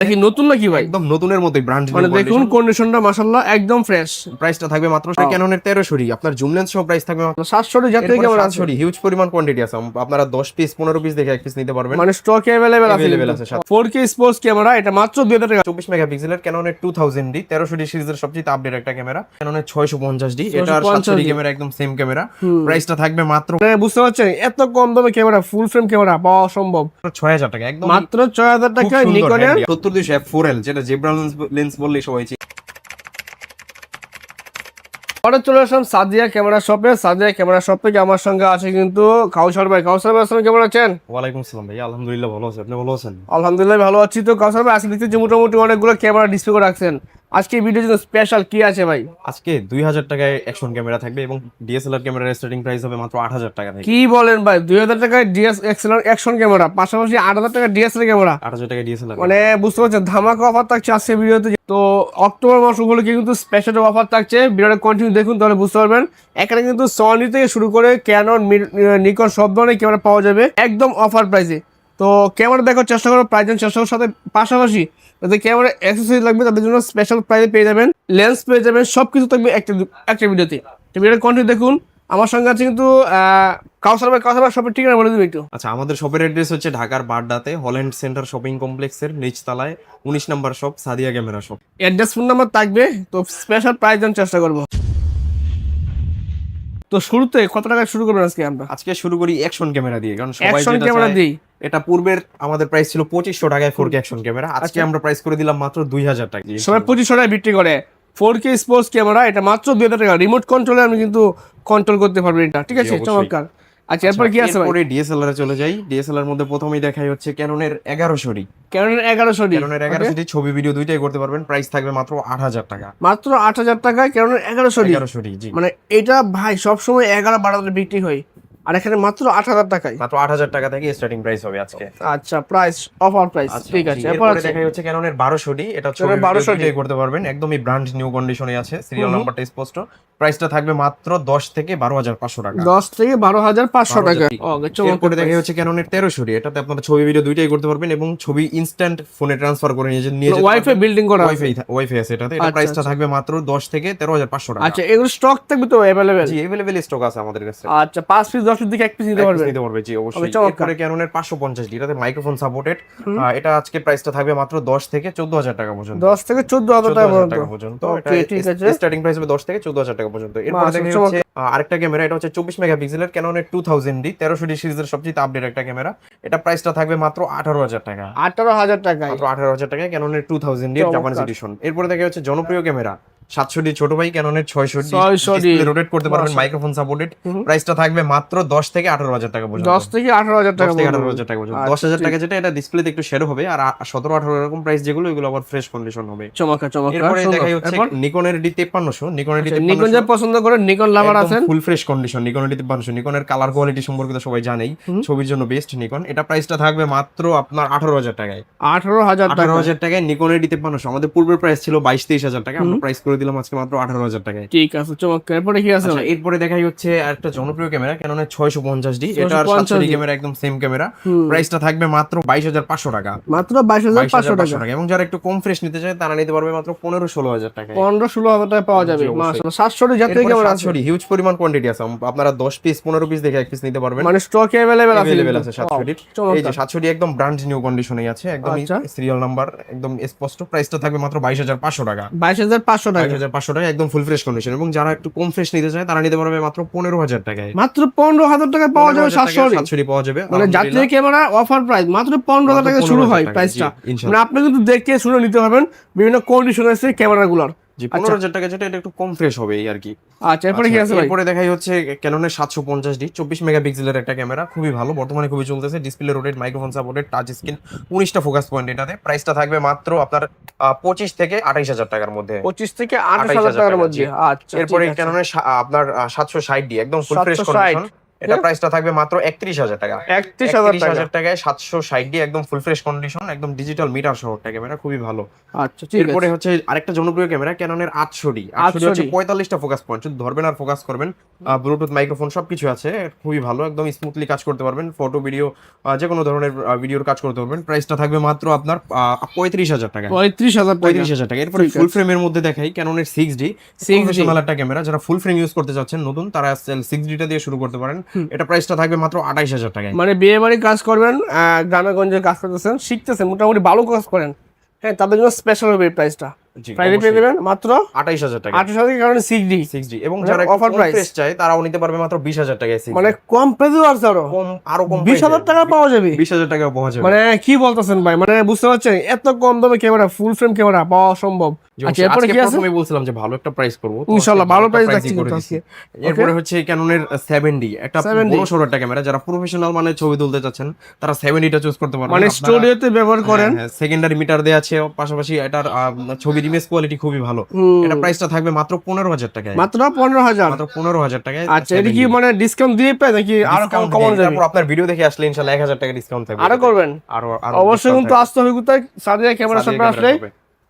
দেখি নতুন নাকি ভাই? একদম নতুনের মতোই ব্র্যান্ড মানে দেখুন কন্ডিশনটা মাশাআল্লাহ একদম ফ্রেশ প্রাইসটা থাকবে মাত্র ক্যাননের তেরোশোরি আপনার জুম লেন্স সহ প্রাইস থাকবে মাত্র সাতশো জাতীয় ক্যামেরা আছে। সাতশোরি হিউজ পরিমাণ কোয়ান্টিটি আছে। আপনারা দশ পিস পনেরো পিস দেখে এক পিস নিতে পারবেন। মানে স্টক অ্যাভেলেবেল আছে। Available আছে, সাথে। স্পোর্টস ক্যামেরা এটা মাত্র দুই হাজার টাকা। চব্বিশ মেগাপিক্সেলের ক্যাননের টু থাউজেন্ড ডি তেরোশো ডি সিরিজের সবচেয়ে আপডেট একটা ক্যামেরা ক্যাননের ছয়শো পঞ্চাশ ডি এটা 650 সাতশো ডি ক্যামেরা একদম সেম ক্যামেরা প্রাইসটা থাকবে মাত্র মানে বুঝতে পারছেন? এত কম দামে ক্যামেরা ফুল ফ্রেম ক্যামেরা পাওয়া অসম্ভব ছয় হাজার টাকা একদম মাত্র ছয় হাজার টাকা নিকনের সত্তর দুইশো এফ ফোর এল যেটা জেব্রা লেন্স বললেই সবাই চিনে। পরে চলে আসলাম সাদিয়া ক্যামেরা শপে। সাদিয়া ক্যামেরা শপ থেকে আমার সঙ্গে আছে কিন্তু কাউসার ভাই। কাউসার ভাই আসলে কেমন আছেন? ওয়ালাইকুম আসসালাম ভাই আলহামদুলিল্লাহ ভালো আছে। আপনি ভালো আছেন? আলহামদুলিল্লাহ ভালো আছি। তো কাউসার ভাই আজকে দেখছি যে মোটামুটি অনেকগুলো ক্যামেরা ডিসপ্লে করে রাখছেন। আজকে এই ভিডিওর জন্য স্পেশাল কি আছে ভাই? আজকে দুই হাজার টাকায় অ্যাকশন ক্যামেরা থাকবে এবং ডিএসএলআর ক্যামেরার স্টার্টিং প্রাইস হবে মাত্র আট হাজার টাকা থেকে। কি বলেন ভাই? দুই হাজার টাকায় ডিএস এক্সেলার অ্যাকশন ক্যামেরা পাশাপাশি আট হাজার টাকা ডিএসএলআর ক্যামেরা আট হাজার টাকা ডিএসএলআর মানে বুঝতে পারছেন ধামাকা অফার থাকছে আজকে ভিডিওতে তো। অক্টোবর মাস উপলক্ষে কিন্তু স্পেশাল অফার থাকছে। ভিডিওটা কন্টিনিউ দেখুন তাহলে বুঝতে পারবেন। এখানে কিন্তু সনি থেকে শুরু করে ক্যানন নিকন সব ধরনের ক্যামেরা পাওয়া যাবে একদম অফার প্রাইসে তো ক্যামেরা দেখার চেষ্টা করো প্রাইস চেষ্টা করার সাথে পাশাপাশি যাদের ক্যামেরা অ্যাক্সেসরি লাগবে তাদের জন্য স্পেশাল প্রাইসে পেয়ে যাবেন লেন্স পেয়ে যাবেন সব কিছু থাকবে একটা একটা ভিডিওতে। তো ভিডিওটা কন্টিনিউ দেখুন আমার সঙ্গে আছে কিন্তু কাউসার ভাই কাউসার ভাই সবের ঠিকানা বলে দিবে একটু। আচ্ছা আমাদের শপের অ্যাড্রেস হচ্ছে ঢাকার বাড্ডাতে হল্যান্ড সেন্টার শপিং কমপ্লেক্সের নিচতলায় উনিশ নম্বর shop Sadia camera shop address phone number থাকবে তো স্পেশাল দেওয়ার চেষ্টা করব। তো শুরুতে কত টাকা শুরু করবেন আজকে আমরা? আজকে শুরু করি অ্যাকশন ক্যামেরা দিয়ে কারণ সবাই অ্যাকশন ক্যামেরা দেই। এটা পূর্বের আমাদের প্রাইস ছিল পঁচিশশো টাকায় ফোর কে অ্যাকশন ক্যামেরা আজকে আমরা প্রাইস করে দিলাম মাত্র দুই হাজার টাকা। সবাই পঁচিশশো টাকায় বিক্রি করে। ফোর কে স্পোর্টস ক্যামেরা এটা মাত্র দুই হাজার টাকা। রিমোট কন্ট্রোলে আমি কিন্তু কন্ট্রোল করতে পারব এটা। ঠিক আছে চমৎকার। আচ্ছা এরপর কি আছে এরপরে ডিএসএলআর চলে যাই। ডিএসএলআর মধ্যে প্রথমেই দেখাই হচ্ছে ক্যাননের এগারোশো ডি ক্যাননের এগারোশো ডি ক্যাননের এগারোশো ডি ছবি ভিডিও দুইটাই করতে পারবেন। প্রাইস থাকবে মাত্র আট হাজার টাকা। মাত্র আট হাজার টাকায় ক্যাননের এগারোশো ডি এগারোশো ডি জি। মানে এটা ভাই সবসময় এগারো বারো হাজার বিক্রি হয়। আর এখানে মাত্র আট হাজার টাকায়। মাত্র আট হাজার টাকা থেকে স্টার্টিং প্রাইস হবে আজকে। আচ্ছা প্রাইস অফার প্রাইস ঠিক আছে। এরপর হচ্ছে ক্যাননের বারোশো ডি এটা ছবি ক্যাননের 1200 1200 করতে পারবেন। একদমই ব্র্যান্ড নিউ কন্ডিশনে আছে। সিরিয়াল নাম্বারটা স্পষ্ট। প্রাইসটা থাকবে মাত্র দশ থেকে বারো হাজার পাঁচশো টাকা। দশ থেকে বারো হাজার পাঁচশো টাকা। এরপরে দেখা হচ্ছে ক্যাননের তেরোশো ডি এটাতে আপনারা ছবি ভিডিও দুইটাই করতে পারবেন এবং ছবি ইনস্ট্যান্ট ফোনে ট্রান্সফার করে নিয়ে নিয়ে ওয়াইফাই বিল্ডিং করা। ওয়াইফাই ওয়াইফাই আছে এটাতে। এটা আচ্ছা, প্রাইসটা আচ্ছা। থাকবে মাত্র দশ থেকে তেরো হাজার পাঁচশো টাকা। আচ্ছা এগুলো স্টক থাকবে তো অ্যাভেলেবেল জি এভেলেবেল স্টক আছে আমাদের কাছে। আচ্ছা পাঁচ পিস দশ দিকে এক পিস নিতে পারবে? নিতে পারবে জি অবশ্যই। এরপরে ক্যাননের পাঁচশো পঞ্চাশ ডি এটাতে মাইক্রোফোন সাপোর্টেড এটা আজকে প্রাইসটা থাকবে মাত্র দশ থেকে চোদ্দ হাজার টাকা পর্যন্ত। দশ থেকে চোদ্দ হাজার 14,000 টাকা পর্যন্ত। স্টার্টিং প্রাইস হবে দশ থেকে চোদ্দ হাজার টাকা পর্যন্ত। এরপর দেখি আহ, আরেকটা ক্যামেরা এটা হচ্ছে চব্বিশ মেগাপিক্সেলের ক্যাননের টু থাউজেন্ড ডি তেরোশো ডি সিরিজের সবচেয়ে আপডেট একটা ক্যামেরা। এটা প্রাইসটা থাকবে মাত্র আঠারো হাজার টাকা। আঠারো হাজার টাকা মাত্র আঠারো হাজার টাকা ক্যাননের two thousand D. Japanese edition এরপরে দেখা হচ্ছে জনপ্রিয় ক্যামেরা। সাতশো ছোট ভাই ক্যাননের ছয়শো ডি 600 D রোটেট করতে পারবেন মাইক্রোফোন সাপোর্টেড প্রাইসটা থাকবে মাত্র দশ থেকে আঠারো হাজার টাকা পর্যন্ত। দশ থেকে আঠারো হাজার টাকা থেকে আঠারো হাজার টাকা পর্যন্ত। আচ্ছা, দশ হাজার টাকা যেটা এটা ডিসপ্লেতে একটু হবে। আর সতেরো আঠারো এরকম প্রাইস যেগুলো এগুলো আবার ফ্রেশ কন্ডিশন হবে। চমৎকার চমৎকার এরপরে সুন্দর। দেখাই হচ্ছে নিকনের ডি তেপ্পান্নশো। নিকনের ডি নিকন যা পছন্দ করে নিকন লাভার আছেন? ফুল ফ্রেশ কন্ডিশন নিকনের ডি তেপ্পান্নশো। নিকনের কালার কোয়ালিটি সম্পর্কে তো সবাই জানেই। ছবির জন্য বেস্ট নিকন এটা প্রাইসটা থাকবে মাত্র আপনার আঠারো হাজার টাকায়। আঠারো হাজার আঠারো হাজার টাকায় নিকনের ডি তেপ্পান্নশো। আমাদের পূর্বের প্রাইস ছিল বাইশ তেইশ হাজার টাকা আমরা প্রাইস করে দিলাম আজকে মাত্র আঠারো হাজার টাকায়। ঠিক আছে চমৎকার। এরপরে কি আছে আচ্ছা, এরপরে দেখাই হচ্ছে একটা জনপ্রিয় ক্যামেরা ক্যাননের ছয়শো পঞ্চাশ ডি। এটা 650 সাতশো ক্যামেরা একদম সেম ক্যামেরা। প্রাইসটা থাকবে মাত্র বাইশ হাজার পাঁচশো টাকা। মাত্র বাইশ হাজার পাঁচশো টাকা। এবং যারা একটু কম ফ্রেশ নিতে চায় তারা নিতে পারবে মাত্র পনেরো ষোলো হাজার টাকা পনেরো ষোলো হাজার টাকা পাওয়া যাবে মাসাল্লাহ সাতশো জাতীয় ক্যামেরা আছে। হিউজ পরিমাণ কোয়ান্টিটি আছে। আপনারা দশ পিস পনেরো পিস দেখে এক পিস নিতে পারবেন। মানে স্টক অ্যাভেলেবেল আছে অ্যাভেলেবেল আছে এই যে চমৎকার সাতশো একদম ব্র্যান্ড নিউ কন্ডিশনে আছে। একদম আচ্ছা। সিরিয়াল নাম্বার একদম স্পষ্ট। প্রাইসটা থাকবে মাত্র বাইশ হাজার পাঁচশো টাকা। বাইশ হাজার পাঁচশো টাকা। বাইশ হাজার পাঁচশো টাকা একদম ফুল ফ্রেশ কন্ডিশন এবং যারা একটু কম ফ্রেশ নিতে চায় তারা নিতে পারবে মাত্র পনেরো হাজার টাকায়। মাত্র পনেরো হাজার টাকা পাওয়া যাবে সাতশো সাতশো পাওয়া যাবে মানে যাত্রী ক্যামেরা অফার প্রাইস মাত্র পনেরো হাজার টাকা শুরু হয় প্রাইসটা মানে আপনি কিন্তু দেখে শুনে নিতে পারবেন বিভিন্ন কন্ডিশন আছে ক্যামেরাগুলোর জি পনেরো হাজার টাকা যেটা এটা একটু কম ফ্রেশ হবে এই আর কি। আচ্ছা এরপরে কি আছে এরপরে দেখাই হচ্ছে ক্যাননের সাতশো পঞ্চাশ ডি চব্বিশ মেগাপিক্সেলের একটা ক্যামেরা খুবই ভালো বর্তমানে খুবই চলতেছে display rotated microphone supported touch screen উনিশটা ফোকাস পয়েন্ট এটাতে। প্রাইসটা থাকবে মাত্র আপনার পঁচিশ থেকে আঠাইশ হাজার টাকার মধ্যে। পঁচিশ থেকে 28,000 হাজার টাকার মধ্যে। আচ্ছা এরপরে ক্যাননের আপনার সাতশো ষাট ডি একদম ফুল ফ্রেশ কন্ডিশন এটা প্রাইসটা থাকবে মাত্র একত্রিশ হাজার টাকা। একত্রিশ হাজার টাকায় সাতশো ষাট দিয়ে একদম ফুল ফ্রেশ কন্ডিশন একদম ডিজিটাল মিটার সহ একটা ক্যামেরা খুবই ভালো। আচ্ছা এরপরে হচ্ছে আরেকটা জনপ্রিয় ক্যামেরা ক্যাননের আটশো ডি আটশো হচ্ছে পঁয়তাল্লিশটা ফোকাস পয়েন্ট শুধু ধরবেন আর ফোকাস করবেন। ব্লুটুথ মাইক্রোফোন সবকিছু আছে খুবই ভালো একদম স্মুথলি কাজ করতে পারবেন। ফটো ভিডিও যে কোনো ধরনের ভিডিওর কাজ করতে পারবেন। প্রাইসটা থাকবে মাত্র আপনার পঁয়ত্রিশ হাজার টাকা। পঁয়ত্রিশ হাজার পঁয়ত্রিশ হাজার টাকা। এরপরে ফুল। ফ্রেমের মধ্যে দেখাই ক্যাননের সিক্স ডি 6D প্রফেশনাল একটা ক্যামেরা যারা ফুল ফ্রেম ইউজ করতে চাচ্ছেন নতুন তারা সিক্স ডিটা দিয়ে শুরু করতে পারেন। এটা প্রাইসটা থাকবে মাত্র আঠাইশ হাজার টাকায়। মানে বিয়ে বাড়ি কাজ করবেন গ্রামে গঞ্জে কাজ করতেছেন শিখতেছেন মোটামুটি ভালো কাজ করেন। হ্যাঁ তাদের জন্য স্পেশাল হবে এই প্রাইসটা প্রাইভেট পেয়ে দেবেন মাত্র টাকা। কারণে এবং মানে যারা অফার প্রাইস চায় তারাও নিতে পারবে মাত্র বিশ হাজার টাকায় 6D মানে কম প্রাইসেও আছে আরও কম আরও কম বিশ হাজার টাকা পাওয়া যাবে। বিশ হাজার টাকা পাওয়া যাবে। মানে কি বলতেছেন ভাই? মানে বুঝতে পারছেন? এত কম দামে ক্যামেরা ফুল ফ্রেম ক্যামেরা পাওয়া সম্ভব। আচ্ছা এরপরে কি আছে? প্রথমে বলছিলাম যে ভালো একটা প্রাইস করব। তো ভালো প্রাইস রাখছি করে কিন্তু দিচ্ছি। আজকে। এরপরে হচ্ছে ক্যাননের একটা 7D বড় সড়ো একটা ক্যামেরা যারা প্রফেশনাল মানে ছবি তুলতে চাচ্ছেন তারা সেভেন টা চুজ করতে পারবেন। মানে স্টুডিওতে ব্যবহার করেন। সেকেন্ডারি মিটার দেওয়া আছে পাশাপাশি এটার ছবির ইমেজ কোয়ালিটি খুবই ভালো। এটা প্রাইসটা থাকবে মাত্র পনেরো হাজার টাকায়। মাত্র পনেরো হাজার? মাত্র পনেরো হাজার টাকায় আচ্ছা এটা কি মানে ডিসকাউন্ট দিয়ে পায় নাকি আরও কম কমানো যাবে? আপনার ভিডিও দেখে আসলে ইনশাল্লাহ এক হাজার টাকা ডিসকাউন্ট থাকবে। আরও করবেন? আরও অবশ্যই কিন্তু আসতে হবে কোথায়? সাদিয়া ক্যামেরা শপে আসলে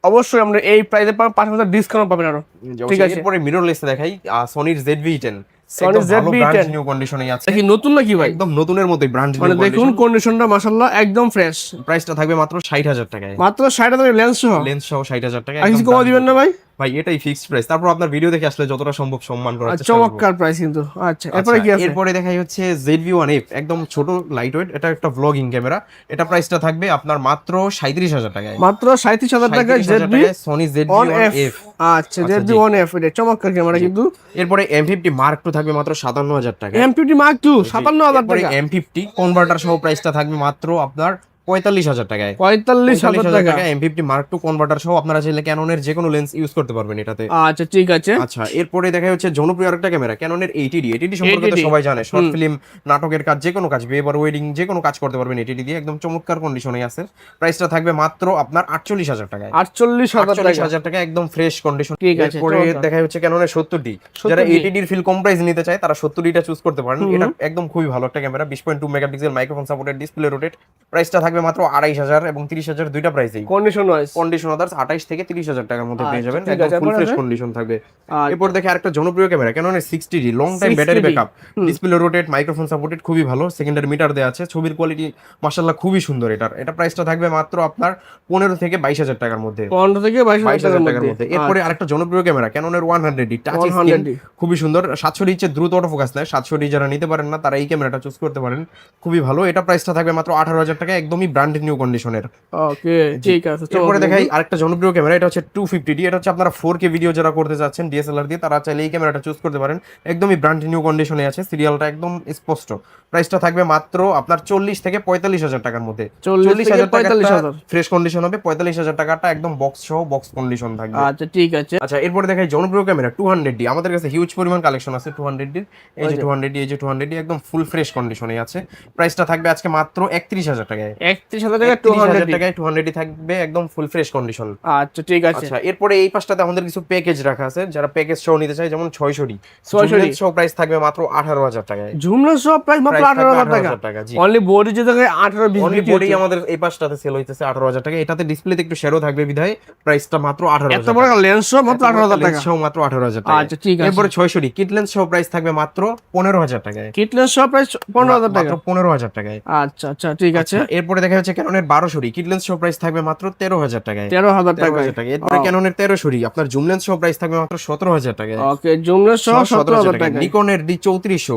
অবশ্যই আমরা এই প্রাইসে পাবেন পাঁচ হাজার ডিসকাউন্ট পাবেন আরও। ঠিক আছে। এরপরে মিরর লেসে দেখাই সনির ZV-10 Sony ZV-10 নিউ কন্ডিশনে আছে কি নতুন নাকি ভাই? একদম নতুনের মতোই ব্র্যান্ড মানে দেখুন কন্ডিশনটা মাশাআল্লাহ একদম ফ্রেশ প্রাইসটা থাকবে মাত্র 60000 টাকায়। মাত্র ষাট হাজার লেন্স সহ? লেন্স সহ 60000 টাকা কিছু কমা দিবেন না ভাই? ভাই এটাই ফিক্সড প্রাইস তারপর আপনার ভিডিও দেখে আসলে যতটা সম্ভব সম্মান করার চেষ্টা করব। চমৎকার প্রাইস কিন্তু। আচ্ছা এরপরে কি আচ্ছা, আছে? এরপরে দেখাই হচ্ছে ZV-1F একদম ছোট লাইট ওয়েট এটা একটা ব্লগিং ক্যামেরা এটা প্রাইসটা থাকবে আপনার মাত্র 37000 টাকায়। মাত্র সাঁত্রিশ হাজার 37,000 জেডবি টাকায় Sony অন এফ ZV-1F আচ্ছা জেডবি ওয়ান এটা চমৎকার ক্যামেরা কিন্তু। এরপরে M50 Mark II থাকবে মাত্র 57000 টাকায়। এম ফিফটি মার্ক টু সাতান্ন হাজার টাকা। এম ফিফটি কনভার্টার সহ প্রাইসটা থাকবে মাত্র আপনার পঁয়তাল্লিশ হাজার টাকায়। পঁয়তাল্লিশ হাজার টাকা। M fifty mark two converter সহ আপনারা চাইলে ক্যাননের যে কোনো লেন্স ইউজ করতে পারবেন এটাতে। আচ্ছা ঠিক আছে। আচ্ছা এরপরে দেখা হচ্ছে জনপ্রিয় আরেকটা ক্যামেরা ক্যাননের এইটিডি এইটিডি সম্পর্কে তো সবাই জানে শর্ট ফিল্ম নাটকের কাজ যে কোনো কাজ বিয়ে ওয়েডিং যে কোনো কাজ করতে পারবেন এইটিডি দিয়ে একদম চমৎকার কন্ডিশনে আছে। প্রাইসটা থাকবে মাত্র আপনার আটচল্লিশ হাজার টাকায়। আটচল্লিশ হাজার টাকা। একদম ফ্রেশ কন্ডিশন ঠিক আছে, এরপরে দেখা যাচ্ছে ক্যাননের সত্তর ডি যারা এইটিডির ফিল কম প্রাইস নিতে চায় তারা সত্তর ডিটা চুজ করতে পারেন। এটা একদম খুবই ভালো একটা ক্যামেরা বিশ point two megapixel microphone supported display rotate প্রাইসটা থাকবে মাত্র আড়াইশ হাজার এবং তিরিশ হাজার দুইটা প্রাইসেই কন্ডিশন ওয়াইজ কন্ডিশন আদার্স আঠাইশ থেকে তিরিশ হাজার টাকার মধ্যে পেয়ে আচ্ছা, যাবেন। একদম ফুল ফ্রেশ কন্ডিশন থাকবে। আচ্ছা। এরপর দেখে আরেকটা জনপ্রিয় camera ক্যাননের sixty D long time 60D battery backup display rotate microphone supported খুবই ভালো। সেকেন্ডারি মিটার দেওয়া আছে। ছবির কোয়ালিটি মাশাল্লাহ খুবই সুন্দর এটার। এটা প্রাইসটা থাকবে মাত্র আপনার পনেরো থেকে বাইশ হাজার টাকার মধ্যে। পনেরো থেকে বাইশ হাজার টাকার মধ্যে। এরপরে আরেকটা জনপ্রিয় camera ক্যাননের one hundred D touch 100D খুবই সুন্দর। সাতশো ডিচের দ্রুত অটো ফোকাস নেয়। সাতশো ডি যারা নিতে পারেন না তারা এই ক্যামেরাটা চুজ করতে পারেন। খুবই ভালো। এটা প্রাইসটা থাকবে মাত্র আঠারো হাজার টাকা একদমই ব্র্যান্ড নিউ কন্ডিশনের ওকে ঠিক আছে এরপরে দেখাই আরেকটা জনপ্রিয় ক্যামেরা এটা হচ্ছে টু ফিফটি ডি এটা হচ্ছে আপনারা ফোর কে ভিডিও যারা করতে যাচ্ছেন ডিএসএলআর দিয়ে তারা চাইলে এই ক্যামেরাটা চুজ করতে পারেন। একদমই ব্র্যান্ড নিউ কন্ডিশনে আছে সিরিয়ালটা একদম স্পষ্ট। প্রাইসটা থাকবে মাত্র আপনার চল্লিশ থেকে পঁয়তাল্লিশ হাজার টাকার মধ্যে। 40 থেকে 45,000 ফ্রেশ কন্ডিশন হবে পঁয়তাল্লিশ হাজার টাকাটা একদম বক্স সহ বক্স কন্ডিশন থাকবে। আচ্ছা ঠিক আছে। আচ্ছা এরপরে দেখাই জনপ্রিয় ক্যামেরা টু হান্ড্রেড ডি আমাদের কাছে হিউজ পরিমাণ কালেকশন আছে টু হান্ড্রেড ডি এই যে টু হান্ড্রেড ডি এই যে টু হান্ড্রেড ডি একদম ফুল ফ্রেশ কন্ডিশনে আছে। প্রাইসটা থাকবে আজকে মাত্র একত্রিশ হাজার টাকায়। একত্রিশ হাজার টাকা টু হান্ড্রেড টাকায় টু হান্ড্রেড থাকবে একদম ফুল ফ্রেশ কন্ডিশন আচ্ছা ঠিক আছে। আচ্ছা এরপরে এই পাশটাতে আমাদের কিছু প্যাকেজ রাখা আছে যারা প্যাকেজ সহ নিতে চায় যেমন ছয়শো ডি 600 সহ প্রাইস থাকবে মাত্র আঠারো হাজার টাকায়। ঝুমলা সব প্রাইস মাত্র আঠারো হাজার টাকা। জি। অনলি বডি যে থাকে আঠারো বিশ অনলি বিক্রি আমাদের এই পাশটাতে সেল হইতেছে আঠারো হাজার টাকা। এটাতে ডিসপ্লেতে একটু শেরও থাকবে বিধায় প্রাইসটা মাত্র আঠারো এত বড় লেন্স সব মাত্র আঠারো হাজার টাকা। সহ মাত্র আঠারো হাজার টাকা। আচ্ছা ঠিক আছে। এরপরে ছয়শো ডি কিট লেন্স সহ প্রাইস থাকবে মাত্র পনেরো হাজার টাকায়। কিটলেস সব প্রাইস পনেরো হাজার টাকা। পনেরো হাজার টাকায়। আচ্ছা আচ্ছা ঠিক আছে। এরপরে দেখা যাচ্ছে ক্যাননের বারোশো ডি কিট লেন্স সহ প্রাইস থাকবে মাত্র তেরো হাজার টাকায়। তেরো হাজার টাকা এরপরে ক্যাননের তেরোশো ডি আপনার জুম লেন্স সহ প্রাইস থাকবে মাত্র সতেরো হাজার টাকায়। ওকে জুমলেস সহ সতেরো হাজার টাকা নিকনের ডি চৌত্রিশশো।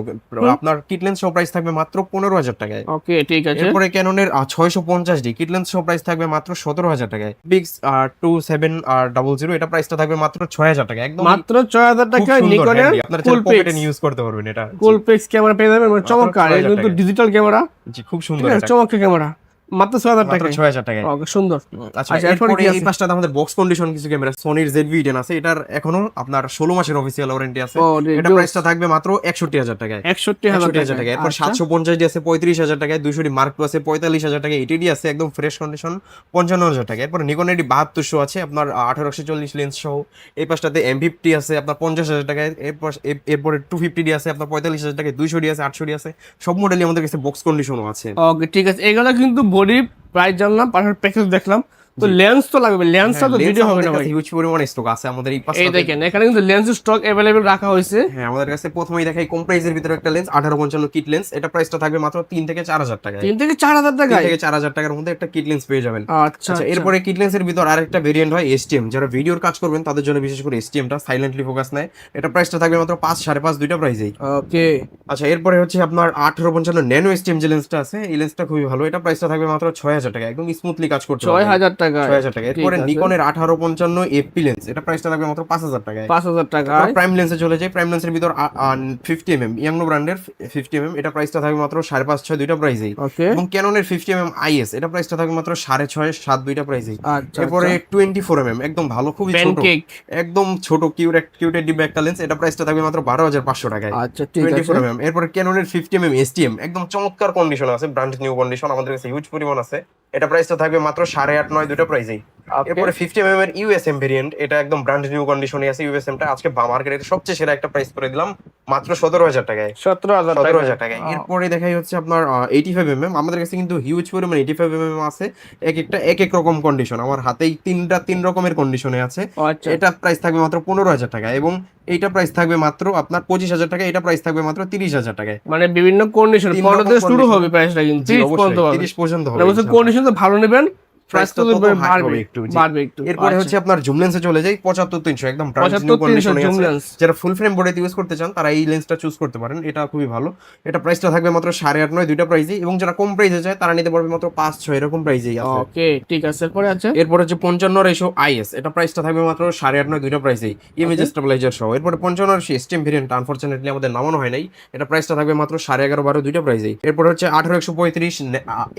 আপনার কিটলেন্স সহ প্রাইস থাকবে মাত্র পনেরো হাজার টাকায়। ওকে ঠিক আছে। এরপরে ক্যাননের ছয়শো পঞ্চাশ ডি কিটলেন্স সহ প্রাইস থাকবে মাত্র সতেরো হাজার টাকায়। বিক্স টু সেভেন আর ডাবল জিরো এটা প্রাইসটা থাকবে মাত্র ছয় হাজার টাকা একদম মাত্র ছয় হাজার টাকা নিকনের আপনারা পকেটে ইউজ করতে পারবেন এটা। ফুল পিক্স ক্যামেরা পেয়ে যাবেন। মানে চমৎকার। ডিজিটাল ক্যামেরা জি খুব সুন্দর। চমৎকার ক্যামেরা মাত্র ছয় হাজার টাকা ছয় হাজার ওকে সুন্দর। আচ্ছা আচ্ছা, এরপরে এই? পাশটাতে আমাদের বক্স কন্ডিশন কিছু ক্যামেরা সোনির জেড আছে এটার এখনও আপনার ষোলো মাসের অফিসিয়াল ওয়ারেন্টি আছে। এটা প্রাইসটা থাকবে মাত্র একষট্টি হাজার টাকায়। একষট্টি হাজার টাকা এরপর আচ্ছা। সাতশো পঞ্চাশ ডি আছে পঁয়ত্রিশ হাজার টাকায়। দুইশোটি মার্ক টু আছে পঁয়তাল্লিশ হাজার টাকা এটিডি আছে একদম ফ্রেশ কন্ডিশন পঞ্চান্ন হাজার টাকা এরপর নিকন বাহাত্তরশো আছে আপনার আঠারোশো চল্লিশ লেন্স সহ। এই পাশটাতে এম ফিফটি আছে আপনার পঞ্চাশ হাজার টাকায়। এরপর এরপরে টু ফিফটি ডি আছে আপনার পঁয়তাল্লিশ হাজার টাকায়। দুইশো ডি আছে আটশো ডি আছে। সব মডেলই আমাদের কাছে বক্স কন্ডিশনও আছে। ওকে ঠিক আছে। এগুলো কিন্তু বডি প্রায় জানলাম পাশাপাশি প্যাকেজ দেখলাম। তো লেন্স তো লাগবে লেন্সটা তো ভিডিও হবে না ভাই। হিউজ পরিমাণে স্টক আছে আমাদের এই এই দেখেন এখানে কিন্তু লেন্স স্টক অ্যাভেলেবেল রাখা হয়েছে। হ্যাঁ আমাদের কাছে প্রথমেই দেখাই কম প্রাইসের ভিতরে একটা লেন্স আঠারো পঞ্চান্ন কিট লেন্স এটা প্রাইসটা থাকবে মাত্র তিন থেকে চার হাজার টাকায়। তিন থেকে চার হাজার তিন টাকায়? থেকে চার হাজার টাকার মধ্যে একটা কিট লেন্স পেয়ে যাবেন। আচ্ছা আচ্ছা এরপরে কিট লেন্সের ভিতর আরেকটা ভেরিয়েন্ট হয় এসটিএম যারা ভিডিওর কাজ করবেন তাদের জন্য বিশেষ করে এসটিএমটা সাইলেন্টলি ফোকাস নেয়। এটা প্রাইসটা থাকবে মাত্র পাঁচ সাড়ে পাঁচ দুইটা প্রাইসেই ওকে আচ্ছা এরপরে হচ্ছে আপনার আঠারো পঞ্চান্ন ন্যানো এসটিএম যে লেন্সটা আছে এই লেন্সটা খুবই ভালো। এটা প্রাইসটা থাকবে মাত্র ছয় হাজার টাকা একদম স্মুথলি কাজ করছে ছয় হাজার টাকা ছয় হাজার টাকা। এরপরে নিকনের আঠারো পঞ্চান্ন এফপি লেন্স এটা প্রাইসটা থাকবে মাত্র পাঁচ হাজার টাকায়। পাঁচ হাজার টাকা। প্রাইম লেন্সে চলে যায় প্রাইম লেন্সের ভিতর ফিফটি এম এম ইয়াংনো ব্র্যান্ডের ফিফটি এম এম এটা প্রাইসটা থাকবে মাত্র সাড়ে পাঁচ ছয় দুইটা প্রাইসেই এবং ক্যাননের ফিফটি এম এম আইএস এটা প্রাইসটা থাকবে মাত্র সাড়ে ছয় সাত দুইটা প্রাইসেই এরপরে টোয়েন্টি ফোর এম এম একদম ভালো খুবই ছোট। একদম ছোট কিউট কিউটের ডিব্বা একটা লেন্স এটা প্রাইসটা থাকবে মাত্র বারো হাজার পাঁচশো টাকায়। আচ্ছা টোয়েন্টি ফোর এম এরপরে ক্যাননের ফিফটি এম এম এসটিএম একদম চমৎকার কন্ডিশন আছে ব্র্যান্ড নিউ কন্ডিশন আমাদের কাছে হিউজ পরিমাণ আছে। এটা প্রাইস তো থাকবে মাত্র সাড়ে আট নয় দুটো প্রাইসেই এরপরে ফিফটি এম এর ইউএসএম ভেরিয়েন্ট এটা একদম ব্র্যান্ড নিউ কন্ডিশনে আছে ইউএসএম টা। আজকে মার্কেটের সবচেয়ে সেরা একটা প্রাইস করে দিলাম মাত্র সতেরো হাজার টাকায়। সতেরো হাজার সতেরো টাকা হাজার টাকায়। এরপরে দেখাই হচ্ছে আপনার এইটি ফাইভ এম এম আমাদের কাছে কিন্তু হিউজ পরিমাণ এইটি ফাইভ এম এম আছে। এক একটা এক এক রকম কন্ডিশন আমার হাতেই তিনটা তিন রকমের কন্ডিশনে আছে। আচ্ছা। এটা প্রাইস থাকবে মাত্র পনেরো হাজার টাকা। এবং এইটা প্রাইস থাকবে মাত্র আপনার পঁচিশ হাজার টাকা এটা প্রাইস থাকবে মাত্র তিরিশ হাজার টাকায়। মানে বিভিন্ন কন্ডিশন পনেরো থেকে শুরু হবে প্রাইসটা কিন্তু তিরিশ পর্যন্ত হবে। কন্ডিশন তো ভালো নেবেন প্রাইস তো Price টা তত high বাড়বে একটু, বাড়বে একটু এরপরে আচ্ছা। হচ্ছে আপনার জুম লেন্সে চলে যাই পঁচাত্তর তিনশো একদম পঁচাত্তর তিনশো জুম আছে। লেন্স যারা ফুল ফ্রেম বোর্ডে ইউজ করতে চান তারা এই লেন্সটা চুজ করতে পারেন এটা খুবই ভালো। এটা প্রাইসটা থাকবে মাত্র সাড়ে আট নয় দুইটা প্রাইসে এবং যারা কম প্রাইসে চায় তারা নিতে পারবে মাত্র পাঁচ ছয় এরকম প্রাইসেই আছে। ওকে ঠিক আছে এরপরে আছে? এরপর হচ্ছে পঞ্চান্ন রেশো আইএস এটা প্রাইসটা থাকবে মাত্র সাড়ে আট নয় দুইটা প্রাইসেই ইমেজ স্টেবিলাইজার সহ। এরপরে পঞ্চান্ন রেশো এসটিএম ভেরিয়েন্ট আনফরচুনেটলি আমাদের নামানো হয় নাই। এটা প্রাইসটা থাকবে মাত্র সাড়ে এগারো বারো দুইটা প্রাইসেই এরপর হচ্ছে আঠারো একশো পঁয়ত্রিশ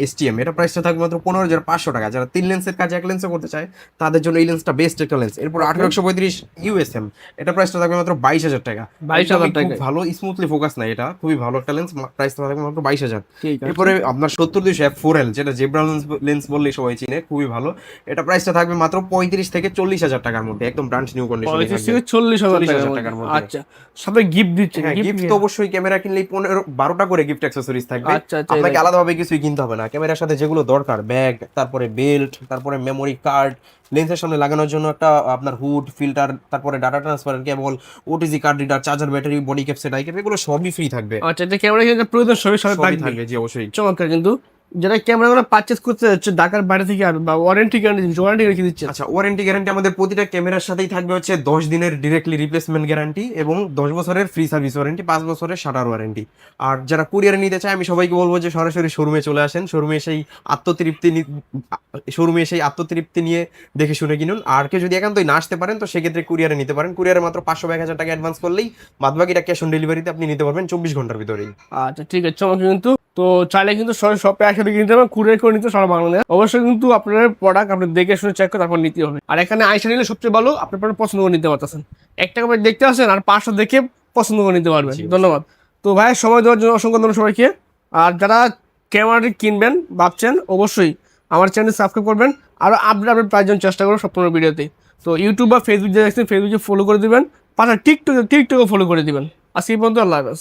এসটিএম এটা প্রাইসটা থাকবে মাত্র পনেরো হাজার পাঁচশো টাকা। যারা তিন লেন্সের কাজ এক লেন্সে করতে চায় তাদের জন্য এই লেন্সটা বেস্ট একটা লেন্স। এরপর আঠারো একশো পঁয়ত্রিশ ইউএসএম এটা প্রাইসটা থাকবে মাত্র বাইশ হাজার টাকা। 22,000 একদমই খুব টাকায়। ভালো স্মুথলি ফোকাস নাই এটা। খুবই ভালো একটা লেন্স প্রাইসটা থাকবে মাত্র বাইশ হাজার। এরপরে আপনার সত্তর দুইশো এফ ফোর এল যেটা জেব্রা লেন্স লেন্স বললেই সবাই চিনে খুবই ভালো। এটা প্রাইসটা থাকবে মাত্র পঁয়ত্রিশ থেকে চল্লিশ হাজার টাকার মধ্যে একদম ব্রান্ড নিউ কন্ডিশন পঁয়ত্রিশ থেকে চল্লিশ হাজার টাকার মধ্যে। আচ্ছা সাথে গিফট দিচ্ছে গিফট তো অবশ্যই ক্যামেরা কিনলেই পনেরো বারোটা করে গিফট অ্যাক্সেসরিজ থাকবে। আচ্ছা আচ্ছা আপনাকে আলাদাভাবে কিছুই কিনতে হবে না। ক্যামেরার সাথে যেগুলো দরকার ব্যাগ তারপরে বেল্ট তারপরে মেমোরি কার্ড লেন্সের সামনে লাগানোর জন্য একটা আপনার হুড ফিল্টার তারপরে data transfer cable OTG card reader charger battery body cap set eyecup এগুলো সবই ফ্রি থাকবে। আচ্ছা এটা ক্যামেরা কিন্তু প্রয়োজন সবই সবই থাকবে। থাকবে জি অবশ্যই। চমৎকার কিন্তু যারা ক্যামেরাগুলো পারচেজ করতে যাচ্ছে ঢাকার বাইরে থেকে আর বা ওয়ারেন্টি গ্যারান্টি দিচ্ছে ওয়ারেন্টি রেখে দিচ্ছে। আচ্ছা ওয়ারেন্টি গ্যারান্টি আমাদের প্রতিটা ক্যামেরার সাথেই থাকবে হচ্ছে দশ দিনের ডিরেক্টলি রিপ্লেসমেন্ট গ্যারান্টি এবং দশ বছরের ফ্রি সার্ভিস ওয়ারেন্টি পাঁচ বছরের শাটার ওয়ারেন্টি আর যারা কুরিয়ারে নিতে চায় আমি সবাইকে বলব যে সরাসরি শোরুমে চলে আসেন। শোরুমে সেই আত্মতৃপ্তি শোরুমে সেই আত্মতৃপ্তি নিয়ে দেখে শুনে কিনুন। আর কেউ যদি একান্তই না আসতে পারেন তো সেক্ষেত্রে কুরিয়ারে নিতে পারেন। কুরিয়ারে মাত্র পাঁচশো এক হাজার টাকা অ্যাডভান্স করলেই বাদ বাকিটা ক্যাশ অন ডেলিভারিতে আপনি নিতে পারবেন চব্বিশ ঘণ্টার ভিতরেই। আচ্ছা ঠিক আছে। চমৎকার কিন্তু তো চাইলে কিন্তু শপে একসাথে কিনতে পারবেন কুরিয়ার করে নিতে সারা বাংলাদেশ। অবশ্যই কিন্তু আপনার প্রোডাক্ট আপনি দেখে শুনে চেক করে তারপর নিতে হবে। আর এখানে আইসা নিলে সবচেয়ে ভালো আপনি আপনার পছন্দ করে নিতে পারতেছেন। একটা করে দেখতে আসেন আর পাঁচটা দেখে পছন্দ করে নিতে পারবেন। ধন্যবাদ। তো ভাই সময় দেওয়ার জন্য অসংখ্য ধন্যবাদ সবাইকে। আর যারা ক্যামেরাটি কিনবেন ভাবছেন অবশ্যই আমার চ্যানেল সাবস্ক্রাইব করবেন। আরও আপডেট আপডেট পাওয়ার জন্য চেষ্টা করব সম্পূর্ণ ভিডিওতে। তো ইউটিউব বা ফেসবুক যে দেখছেন ফেসবুকে ফলো করে দিবেন। পাশা টিকটকে টিকটকে ফলো করে দিবেন। আজকে পর্যন্ত আল্লাহ হাফেজ।